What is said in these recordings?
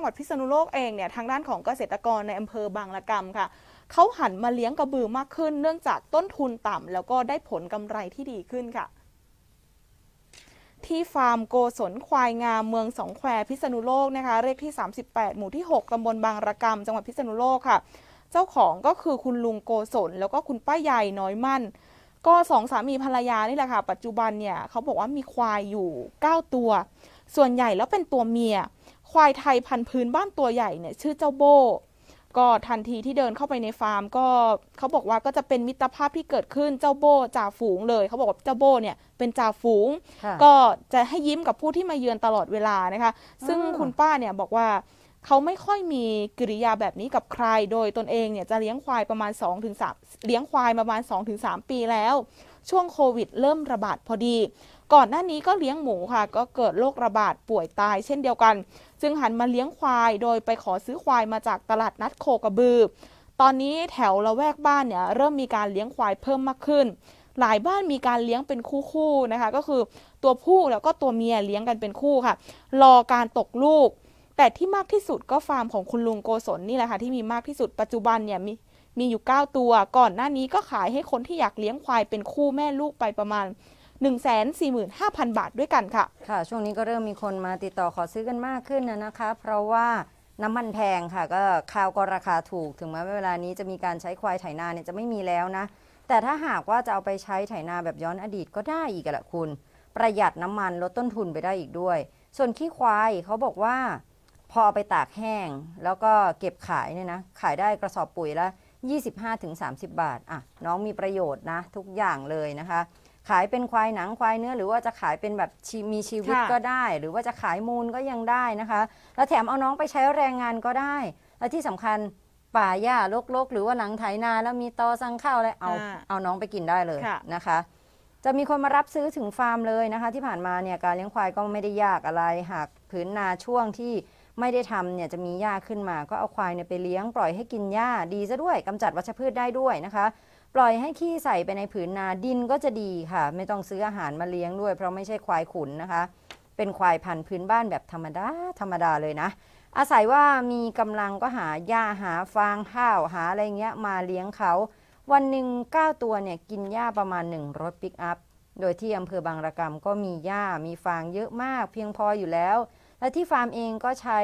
จังหวัดพิษณุโลกเองเนี่ยทางด้านของเกษตรกรในอำเภอบางละกำค่ะเขาหันมาเลี้ยงกระบือมากขึ้น เนื่องจากต้นทุนต่ำแล้วก็ได้ผลกำไรที่ดีขึ้นค่ะ ที่ฟาร์มโกศลควายงามเมืองสองแควพิษณุโลกนะคะเลขที่ 38 หมู่ที่ 6ตำบลบางระกำจังหวัดพิษณุโลกค่ะ เจ้าของก็คือคุณลุงโกศลแล้วก็คุณป้าใหญ่น้อยมั่นก็สองสามีภรรยานี่แหละค่ะ ปัจจุบันเนี่ยเขาบอกว่ามีควายอยู่ 9 ตัว ส่วนใหญ่แล้วเป็นตัวเมีย ควายไทยพันธุ์พื้นบ้านตัวใหญ่เนี่ยชื่อเจ้าโบก็ทันทีที่เดินเข้าไปในฟาร์มก็เขาบอกว่าก็จะเป็นมิตรภาพที่เกิดขึ้นเจ้าโบจ่าฝูงเลยเขาบอกว่าเจ้าโบเนี่ยเป็นจ่าฝูง ก็จะให้ยิ้มกับผู้ที่มาเยือนตลอดเวลานะคะ ซึ่งคุณป้าเนี่ยบอกว่า เขาไม่ค่อยมีกิริยาแบบนี้กับใคร โดยตนเองเนี่ยจะเลี้ยงควายประมาณ 2-3 เลี้ยงควายประมาณ 2-3 ปีแล้ว ช่วงโควิดเริ่มระบาดพอดี ก่อนหน้านี้ก็เลี้ยงหมูค่ะ ก็เกิดโรคระบาดป่วยตายเช่นเดียวกัน จึงหันมาเลี้ยงควายโดยไปขอซื้อควายมาจากตลาดนัดโคกระบือ ตอนนี้แถวละแวกบ้านเนี่ยเริ่มมีการเลี้ยงควายเพิ่มมากขึ้น หลายบ้านมีการเลี้ยงเป็นคู่ๆนะคะ ก็คือตัวผู้แล้วก็ตัวเมียเลี้ยงกันเป็นคู่ค่ะ รอการตกลูก แต่ที่มากที่สุดก็ฟาร์มของคุณลุงโกศลนี่แหละค่ะที่มีมากที่สุดปัจจุบันเนี่ยมีมีอยู่ 9 ตัว ก่อนหน้านี้ก็ขายให้คนที่อยากเลี้ยงควายเป็นคู่แม่ลูกไปประมาณ 145,000 บาทด้วยกันค่ะ ค่ะ ช่วงนี้ก็เริ่มมีคนมาติดต่อขอซื้อกันมากขึ้นนะนะคะ เพราะว่าน้ำมันแพงค่ะ ก็ข้าวก็ราคาถูกถึงแม้ว่าเวลานี้จะมีการใช้ควายไถนาเนี่ยจะไม่มีแล้วนะ แต่ถ้าหากว่าจะเอาไปใช้ไถนาแบบย้อนอดีตก็ได้อีกอะละคุณ ประหยัดน้ำมันลดต้นทุนไปได้อีกด้วย ส่วนขี้ควายเขาบอกว่า พอเอาไปตากแห้ง แล้วก็เก็บขายเนี่ยนะ ขายได้กระสอบปุ๋ยละ 25-30 บาท อะ น้องมีประโยชน์นะ ทุกอย่างเลยนะคะ ขายเป็นควายหนังควายเนื้อ หรือว่าจะขายเป็นแบบชีมีชีวิตค่ะก็ได้ หรือว่าจะขายมูลก็ยังได้นะคะ แล้วแถมเอาน้องไปใช้แรงงานก็ได้ และที่สำคัญป่าหญ้ารกๆ หรือว่าหลังไถนาแล้วมีตอสั่งข้าวอะไรเอาอ่าเอาน้องไปกินได้เลยค่ะนะคะจะมีคนมารับซื้อถึงฟาร์มเลยนะคะ ที่ผ่านมาเนี่ยการเลี้ยงควายก็ไม่ได้ยากอะไร หากผืนนาช่วงที่ ไม่ได้ทำเนี่ยจะมีหญ้าขึ้นมา ก็เอาควายเนี่ยไปเลี้ยงปล่อยให้กินหญ้าดีซะด้วยกำจัดวัชพืชได้ด้วยนะคะ ปล่อยให้ขี้ใส่ไปในผืนนาดินก็จะดีค่ะ ไม่ต้องซื้ออาหารมาเลี้ยงด้วย เพราะไม่ใช่ควายขุนนะคะ เป็นควายพันธุ์พื้นบ้านแบบธรรมดาธรรมดาเลยนะ อาศัยว่ามีกำลังก็หาหญ้าหาฟางข้าวหาอะไรเงี้ยมาเลี้ยงเขาวันหนึ่ง9ตัวเนี่ยกินหญ้าประมาณ 1 รถปิกอัพ โดยที่อำเภอบางระกำก็มีหญ้ามีฟางเยอะมากเพียงพออยู่แล้ว และที่ฟาร์มเองก็ใช้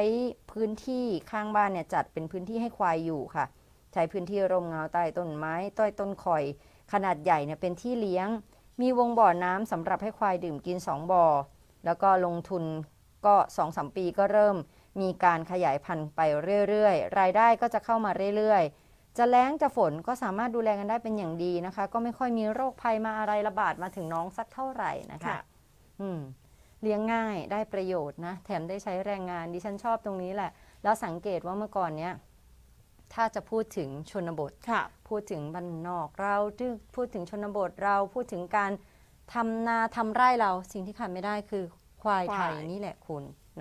พื้นที่ข้างบ้านเนี่ยจัดเป็นพื้นที่ให้ควายอยู่ค่ะ ใช้พื้นที่ร่มเงาใต้ต้นไม้ใต้ต้นข่อย ขนาดใหญ่เนี่ยเป็นที่เลี้ยง มีวงบ่อน้ำสำหรับให้ควายดื่มกิน 2บ่อ แล้วก็ลงทุนก็2-3ปีก็เริ่ม มีการขยายพันธุ์ไปเรื่อยๆ รายได้ก็จะเข้ามาเรื่อยๆ จะแล้งจะฝนก็สามารถดูแลกันได้เป็นอย่างดีนะคะ ก็ไม่ค่อยมีโรคภัยมาอะไรระบาดมาถึงน้องสักเท่าไหร่นะคะค่ะอืม เลี้ยงง่ายได้ประโยชน์นะ แถมได้ใช้แรงงานดิฉันชอบตรงนี้แหละ แล้วสังเกตว่าเมื่อก่อนเนี้ยถ้าจะพูดถึงชนบทค่ะพูดถึงบ้านนอกเราพูดถึงชนบทเราพูดถึงการทำนาทำไร่เราสิ่งที่ขาดไม่ได้คือควายไทยควายนี่แหละคุณ